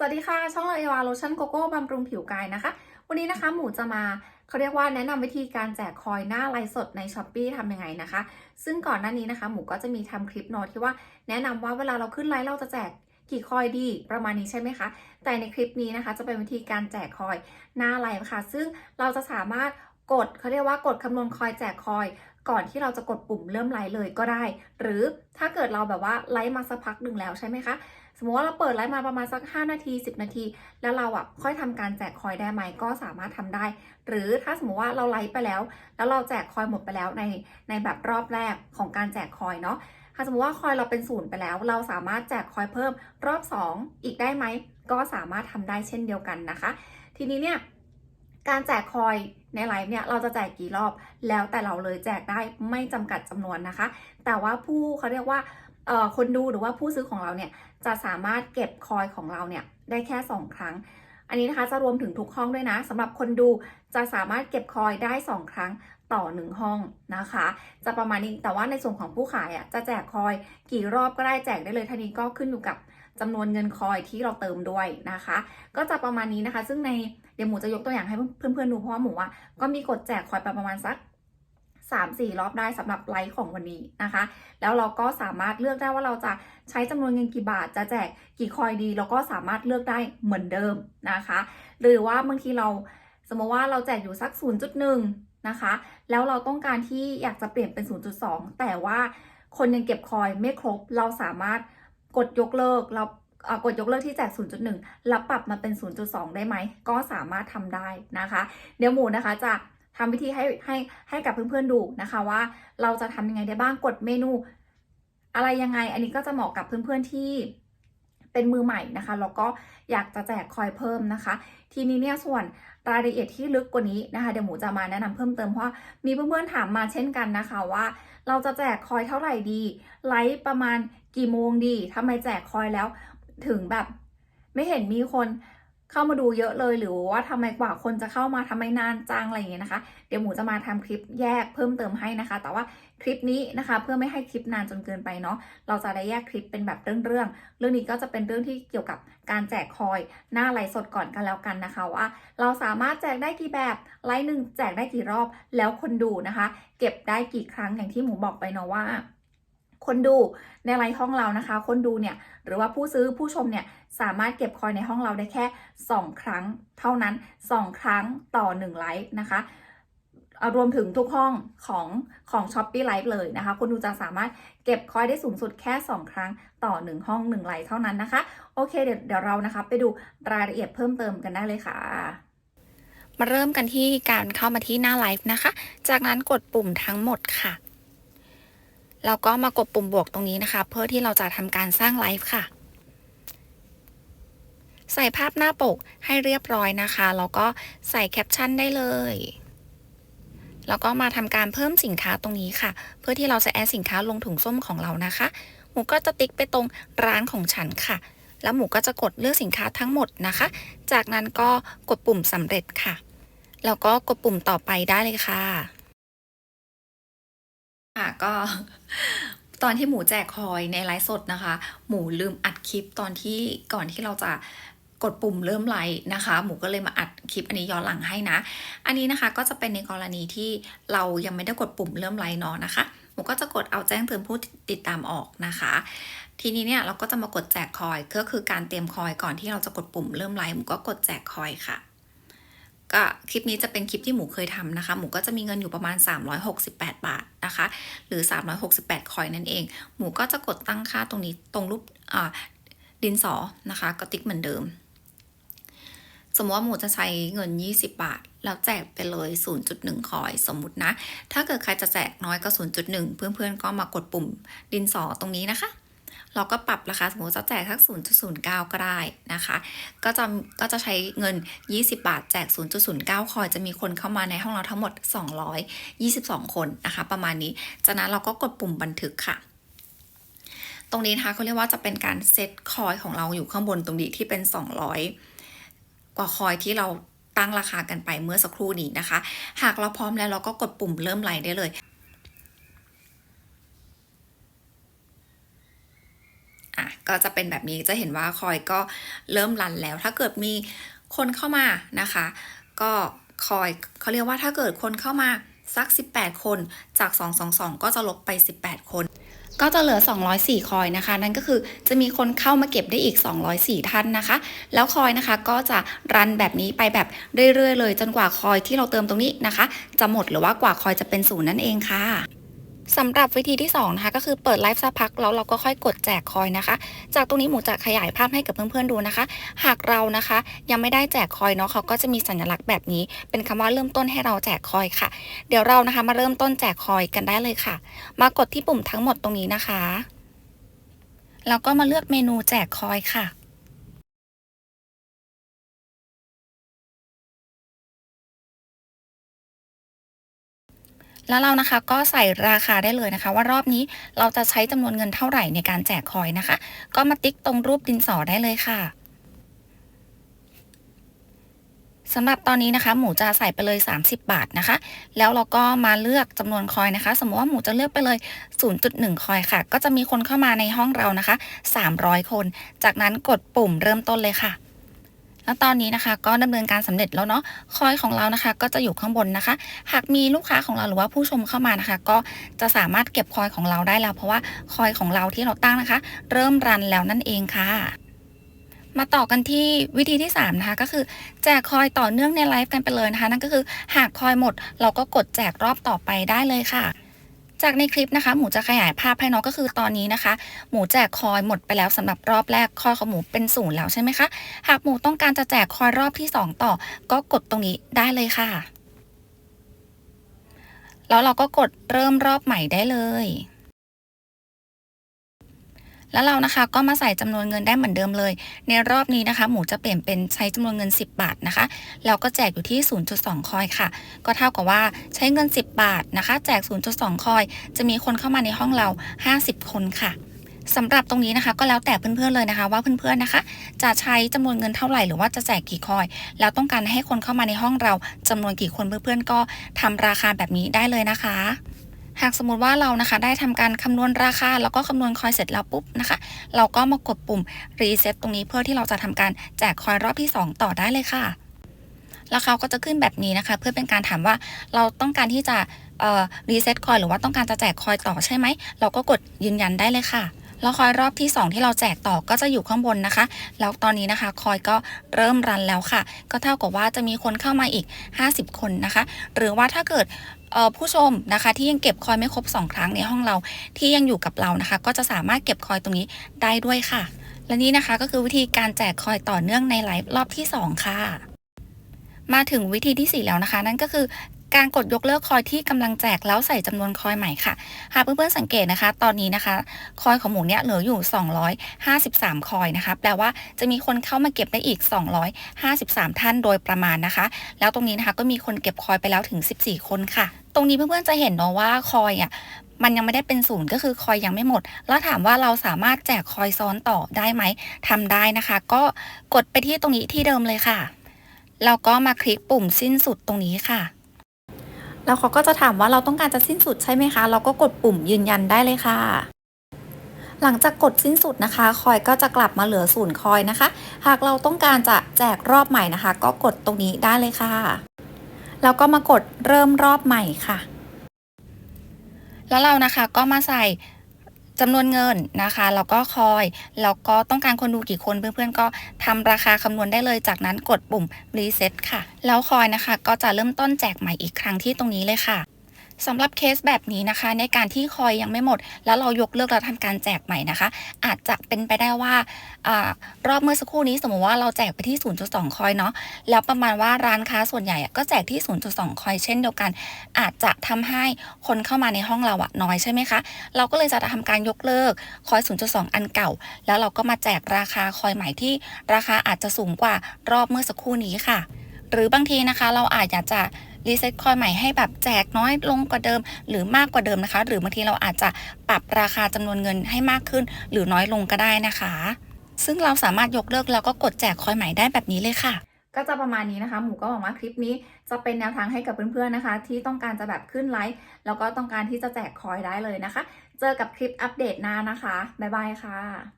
สวัสดีค่ะ ช่องเลวาโลชั่นโกโก้บำรุงผิวกายนะคะ วันนี้นะคะหมูจะมาเขาเรียกว่าแนะนำวิธีการแจกคอยหน้าไลฟ์สดใน s h อ p e e ทำยังไงนะคะ ซึ่งก่อนหน้านี้นะคะ หมูก็จะมีทำคลิปโน้ตที่ว่าแนะนำว่าเวลาเราขึ้นไลฟ์เราจะแจกกี่คอยดีประมาณนี้ใช่ไหมคะ แต่ในคลิปนี้นะคะ จะเป็นวิธีการแจกคอยหน้าไลฟ์ค่ะ ซึ่งเราจะสามารถกดเขาเรียกว่ากดคำนวณคอยแจกคอย ก่อนที่เราจะกดปุ่มเริ่มไลฟ์เลยก็ได้ หรือถ้าเกิดเราแบบว่าไลฟ์มาสักพักหนึ่งแล้วใช่ไหมคะ สมมติว่าเราเปิดไลฟ์มาประมาณสัก 5 นาที 10 นาที แล้วเราอะค่อยทำการแจกคอยได้ไหมก็สามารถทำได้ หรือถ้าสมมติว่าเราไลฟ์ไปแล้ว แล้วเราแจกคอยหมดไปแล้วในในแบบรอบแรกของการแจกคอยเนาะถ้าสมมติว่าคอยเราเป็นศูนย์ไปแล้ว เราสามารถแจกคอยเพิ่มรอบ 2 อีกได้ไหมก็สามารถทำได้เช่นเดียวกันนะคะ ทีนี้เนี่ยการแจกคอยในไลฟ์เนี่ยเราจะแจกกี่รอบแล้วแต่เราเลยแจกได้ไม่จำกัดจำนวนนะคะ แต่ว่าผู้เขาเรียกว่า คนดูหรือว่าผู้ซื้อของเราเนี่ยจะสามารถเก็บคอยของเราเนี่ยได้แค่ 2 ครั้ง อันนี้นะคะจะรวมถึงทุกห้องด้วยนะสำหรับคนดูจะสามารถเก็บคอยได้ 2 ครั้งต่อ 1 ห้องนะคะ จะประมาณนี้แต่ว่าในส่วนของผู้ขายอะจะแจกคอยกี่รอบก็ได้แจกได้เลยท่านี้ก็ขึ้นอยู่กับจำนวนเงินคอยที่เราเติมด้วยนะคะ ก็จะประมาณนี้นะคะ ซึ่งในเดี๋ยวหมูจะยกตัวอย่างให้เพื่อนๆดูเพราะว่าหมูอะก็มีกดแจกคอยไปประมาณสัก 3-4 รอบได้สำหรับไลฟ์ของวันนี้นะคะ แล้วเราก็สามารถเลือกได้ว่าเราจะใช้จำนวนเงินกี่บาท จะแจกกี่คอยดี เราก็สามารถเลือกได้เหมือนเดิมนะคะ หรือว่าบางทีเราสมมติว่าเราแจกอยู่สัก 0.1 นะคะ แล้วเราต้องการที่อยากจะเปลี่ยนเป็น 0.2 แต่ว่าคนยังเก็บคอยไม่ครบ เราสามารถกดยกเลิกเราเอ่อกดยกเลิกที่แจก 0.1 แล้วปรับมาเป็น 0.2 ได้ไหม ก็สามารถทำได้นะคะ เดี๋ยวหมูนะคะจะ ทำวิธีให้ให้ให้กับเพื่อนๆดูนะคะว่า เราจะทำยังไงได้บ้างกดเมนู อะไรยังไง อันนี้ก็จะเหมาะกับเพื่อนๆที่เป็นมือใหม่นะคะแล้วก็อยากจะแจกคอยเพิ่มนะคะ ทีนี้เนี่ยส่วนรายละเอียดที่ลึกกว่านี้นะคะเดี๋ยวหมูจะมาแนะนำเพิ่มเติมเพราะมีเพื่อนๆถามมาเช่นกันนะคะว่า เราจะแจกคอยเท่าไหร่ดีไลฟ์ประมาณกี่โมงดีทำไมแจกคอยแล้วถึงแบบไม่เห็นมีคน เข้ามาดูเยอะเลยหรือว่าทำไมกว่าคนจะเข้ามาทำไมนานจังอะไรอย่างเงี้ยนะคะ เดี๋ยวหมูจะมาทำคลิปแยกเพิ่มเติมให้นะคะ แต่ว่าคลิปนี้นะคะ เพื่อไม่ให้คลิปนานจนเกินไปเนาะเราจะได้แยกคลิปเป็นแบบเรื่องๆเรื่องนี้ก็จะเป็นเรื่องที่เกี่ยวกับการแจกคอยหน้าไลฟ์สดก่อนกันแล้วกันนะคะว่า เราสามารถแจกได้กี่แบบไลฟ์หนึ่งแจกได้กี่รอบแล้วคนดูนะคะ เก็บได้กี่ครั้งอย่างที่หมูบอกไปเนาะว่า คนดูในไลฟ์ห้องเรานะคะ คนดูเนี่ยหรือว่าผู้ซื้อผู้ชมเนี่ยสามารถเก็บคอยในห้องเราได้แค่ 2 ครั้ง เท่านั้น 2 ครั้งต่อ 1 ไลฟ์นะคะรวมถึงทุกห้องของของ s h อ p e e Live เลยนะคะ คนดูจะสามารถเก็บคอยได้สูงสุดแค่ 2 ครั้งต่อ 1 ห้อง 1 ไลฟ์เท่านั้นนะคะ โอเคเดี๋ยวเดี๋ยวเรานะคะไปดูรายละเอียดเพิ่มเติมกันได้เลยค่ะมาเริ่มกันที่การเข้ามาที่หน้าไลฟ์นะคะ จากนั้นกดปุ่มทั้งหมดค่ะ แล้วก็มากดปุ่มบวกตรงนี้นะคะ เพื่อที่เราจะทำการสร้างไลฟ์ค่ะ ใส่ภาพหน้าปกให้เรียบร้อยนะคะแล้วก็ใส่แคปชั่นได้เลยแล้วก็มาทำการเพิ่มสินค้าตรงนี้ค่ะ เพื่อที่เราจะแอดสินค้าลงถุงส้มของเรานะคะ หมูก็จะติ๊กไปตรงร้านของฉันค่ะ แล้วหมูก็จะกดเลือกสินค้าทั้งหมดนะคะ จากนั้นก็กดปุ่มสำเร็จค่ะ แล้วก็กดปุ่มต่อไปได้เลยค่ะ ค่ะก็ตอนที่หมูแจกคอยในไลฟ์สดนะคะ หมูลืมอัดคลิปตอนที่ก่อนที่เราจะกดปุ่มเริ่มไลฟ์นะคะ หมูก็เลยมาอัดคลิปอันนี้ย้อนหลังให้นะ อันนี้นะคะก็จะเป็นในกรณีที่เรายังไม่ได้กดปุ่มเริ่มไลฟ์เนาะนะคะ หมูก็จะกดเอาแจ้งเตือนผู้ติดตามออกนะคะ ทีนี้เนี่ยเราก็จะมากดแจกคอยก็คือการเตรียมคอยก่อนที่เราจะกดปุ่มเริ่มไลฟ์หมูก็กดแจกคอยค่ะ ก็คลิปนี้จะเป็นคลิปที่หมูเคยทำนะคะ หมูก็จะมีเงินอยู่ประมาณ 368 บาทนะคะ หรือ 368 คอยนั่นเอง หมูก็จะกดตั้งค่าตรงนี้ตรงรูปดินสอนะคะ ก็ติ๊กเหมือนเดิม สมมติว่าหมูจะใช้เงิน 20 บาท แล้วแจกไปเลย 0.1 คอย สมมุตินะ ถ้าเกิดใครจะแจกน้อยก็ 0.1 เพื่อนๆก็มากดปุ่มดินสอตรงนี้นะคะ เราก็ปรับราคาสมมติจะแจกสัก 0.09 ก็ได้นะคะ ก็จะก็จะใช้เงิน 20 บาทแจก 0.09 คอยจะมีคนเข้ามาในห้องเราทั้งหมด 222 คนนะคะ ประมาณนี้ จากนั้นเราก็กดปุ่มบันทึกค่ะตรงนี้นะคะเขาเรียกว่าจะเป็นการเซตคอยของเราอยู่ข้างบนตรงนี้ที่เป็น 200 กว่าคอยที่เราตั้งราคากันไปเมื่อสักครู่นี้นะคะ หากเราพร้อมแล้วเราก็กดปุ่มเริ่มไลฟ์ได้เลย อะก็จะเป็นแบบนี้จะเห็นว่าคอยก็เริ่มรันแล้ว ถ้าเกิดมีคนเข้ามานะคะ ก็คอยเขาเรียกว่าถ้าเกิดคนเข้ามาสัก 18 คนจาก 222 ก็จะลบไป 18 คน ก็จะเหลือ 204 คอยนะคะ นั่นก็คือจะมีคนเข้ามาเก็บได้อีก 204 ท่านนะคะ แล้วคอยนะคะก็จะรันแบบนี้ไปแบบเรื่อยๆเลย จนกว่าคอยที่เราเติมตรงนี้นะคะ จะหมดหรือว่ากว่าคอยจะเป็นศูนย์นั่นเองค่ะ สำหรับวิธีที่2นะคะก็คือเปิดไลฟ์สักพักแล้วเราก็ค่อยกดแจกคอยนะคะ จากตรงนี้หมูจะขยายภาพให้กับเพื่อนๆดูนะคะ หากเรานะคะยังไม่ได้แจกคอยเนาะเขาก็จะมีสัญลักษณ์แบบนี้ เป็นคำว่าเริ่มต้นให้เราแจกคอยค่ะ เดี๋ยวเรานะคะมาเริ่มต้นแจกคอยกันได้เลยค่ะ มากดที่ปุ่มทั้งหมดตรงนี้นะคะแล้วก็มาเลือกเมนูแจกคอยค่ะ แล้วเรานะคะก็ใส่ราคาได้เลยนะคะ ว่ารอบนี้เราจะใช้จำนวนเงินเท่าไหร่ในการแจกคอยนะคะ ก็มาติ๊กตรงรูปดินสอได้เลยค่ะสำหรับตอนนี้นะคะ หมูจะใส่ไปเลย 30 บาทนะคะ แล้วเราก็มาเลือกจำนวนคอยนะคะ สมมติว่าหมูจะเลือกไปเลย 0.1 คอยค่ะ ก็จะมีคนเข้ามาในห้องเรานะคะ 300 คน จากนั้นกดปุ่มเริ่มต้นเลยค่ะ แล้วตอนนี้นะคะ ก็ดำเนินการสำเร็จแล้วเนาะคอยของเรานะคะก็จะอยู่ข้างบนนะคะ หากมีลูกค้าของเราหรือว่าผู้ชมเข้ามานะคะ ก็จะสามารถเก็บคอยของเราได้แล้ว เพราะว่าคอยของเราที่เราตั้งนะคะ เริ่มรันแล้วนั่นเองค่ะมาต่อกันที่วิธีที่ 3 นะคะ ก็คือแจกคอยต่อเนื่องในไลฟ์กันไปเลยนะคะ นั่นก็คือหากคอยหมด เราก็กดแจกรอบต่อไปได้เลยค่ะ จากในคลิปนะคะ หมูจะขยายภาพให้น้องก็คือตอนนี้นะคะ หมูแจกคอยหมดไปแล้วสำหรับรอบแรกคอยของหมูเป็นศูนย์แล้วใช่ไหมคะ หากหมูต้องการจะแจกคอยรอบที่ 2 ต่อ ก็กดตรงนี้ได้เลยค่ะ แล้วเราก็กดเริ่มรอบใหม่ได้เลย แล้วเรานะคะก็มาใส่จำนวนเงินได้เหมือนเดิมเลย ในรอบนี้นะคะ หมูจะเปลี่ยนเป็นใช้จำนวนเงิน 10 บาทนะคะแล้วก็แจกอยู่ที่ 0.2 คอยค่ะ ก็เท่ากับว่าใช้เงิน 10 บาทนะคะ แจก 0.2 คอย จะมีคนเข้ามาในห้องเรา 50 คนค่ะสำหรับตรงนี้นะคะก็แล้วแต่เพื่อนๆเลยนะคะ ว่าเพื่อนๆนะคะ จะใช้จำนวนเงินเท่าไหร่หรือว่าจะแจกกี่คอย แล้วต้องการให้คนเข้ามาในห้องเราจำนวนกี่คนเพื่อนๆก็ทำราคาแบบนี้ได้เลยนะคะ หากสมมติว่าเรานะคะ ได้ทำการคำนวณราคา แล้วก็คำนวณคอยเสร็จแล้วปุ๊บนะคะ เราก็มากดปุ่มรีเซ็ตตรงนี้เพื่อที่เราจะทำการแจกคอยรอบที่ 2 ต่อได้เลยค่ะ แล้วเขาก็จะขึ้นแบบนี้นะคะ เพื่อเป็นการถามว่าเราต้องการที่จะเอ่อรีเซ็ตคอยหรือว่าต้องการจะแจกคอยต่อใช่ไหม เราก็กดยืนยันได้เลยค่ะ แล้วคอยรอบที่ 2 ที่เราแจกต่อก็จะอยู่ข้างบนนะคะ แล้วตอนนี้นะคะคอยก็เริ่มรันแล้วค่ะ ก็เท่ากับว่าจะมีคนเข้ามาอีก 50 คนนะคะ หรือว่าถ้าเกิดผู้ชมนะคะที่ยังเก็บคอยไม่ครบ 2 ครั้งในห้องเราที่ยังอยู่กับเรานะคะ ก็จะสามารถเก็บคอยตรงนี้ได้ด้วยค่ะ และนี่นะคะก็คือวิธีการแจกคอยต่อเนื่องในไลฟ์รอบที่ 2 ค่ะมาถึงวิธีที่ 4 แล้วนะคะ นั่นก็คือ การกดยกเลิกคอยที่กำลังแจกแล้วใส่จำนวนคอยใหม่ค่ะ หากเพื่อนๆสังเกตนะคะ ตอนนี้นะคะ คอยของหมูเนี่ยเหลืออยู่ 253 คอยนะคะ แปลว่าจะมีคนเข้ามาเก็บได้อีก 253 ท่านโดยประมาณนะคะ แล้วตรงนี้นะคะก็มีคนเก็บคอยไปแล้วถึง 14 คนค่ะ ตรงนี้เพื่อนๆจะเห็นเนาะว่าคอยอะมันยังไม่ได้เป็นศูนย์ก็คือคอยยังไม่หมด แล้วถามว่าเราสามารถแจกคอยซ้อนต่อได้ไหมทำได้นะคะ ก็กดไปที่ตรงนี้ที่เดิมเลยค่ะแล้วก็มาคลิกปุ่มสิ้นสุดตรงนี้ค่ะ แล้วเขาก็จะถามว่าเราต้องการจะสิ้นสุดใช่ไหมคะ เราก็กดปุ่มยืนยันได้เลยค่ะ หลังจากกดสิ้นสุดนะคะ คอยก็จะกลับมาเหลือศูนย์คอยนะคะ หากเราต้องการจะแจกรอบใหม่นะคะ ก็กดตรงนี้ได้เลยค่ะ แล้วก็มากดเริ่มรอบใหม่ค่ะ แล้วเรานะคะก็มาใส่ จำนวนเงินนะคะแล้วก็คอยแล้วก็ต้องการคนดูกี่คนเพื่อนๆก็ทำราคาคำนวณได้เลย จากนั้นกดปุ่มรีเซ็ตค่ะ แล้วคอยนะคะ ก็จะเริ่มต้นแจกใหม่อีกครั้งที่ตรงนี้เลยค่ะ สำหรับเคสแบบนี้นะคะ ในการที่คอยยังไม่หมด แล้วเรายกเลิกแล้วทำการแจกใหม่นะคะ อาจจะเป็นไปได้ว่าอรอบเมื่อสักครู่นี้สมมติว่าเราแจกไปที่ 0.2 คอยเนาะแล้วประมาณว่าร้านค้าส่วนใหญ่ก็แจกที่ 0.2 คอยเช่นเดียวกัน อาจจะทำให้คนเข้ามาในห้องเราอะน้อยใช่ไหมคะ เราก็เลยจะทำการยกเลิกคอย 0.2 อันเก่า แล้วเราก็มาแจกราคาคอยใหม่ที่ราคาอาจจะสูงกว่ารอบเมื่อสักครู่นี้ค่ะ หรือบางทีนะคะเราอาจอยากจะ รีเซ็ตคอยใหม่ให้แบบแจกน้อยลงกว่าเดิม หรือมากกว่าเดิมนะคะ หรือบางทีเราอาจจะปรับราคาจำนวนเงินให้มากขึ้น หรือน้อยลงก็ได้นะคะ ซึ่งเราสามารถยกเลิกแล้วก็กดแจกคอยใหม่ได้แบบนี้เลยค่ะก็จะประมาณนี้นะคะ หมูก็หวังว่าคลิปนี้จะเป็นแนวทางให้กับเพื่อนๆนะคะ ที่ต้องการจะแบบขึ้นไลฟ์แล้วก็ต้องการที่จะแจกคอยได้เลยนะคะ เจอกับคลิปอัปเดตหน้านะคะ บ๊ายบายค่ะ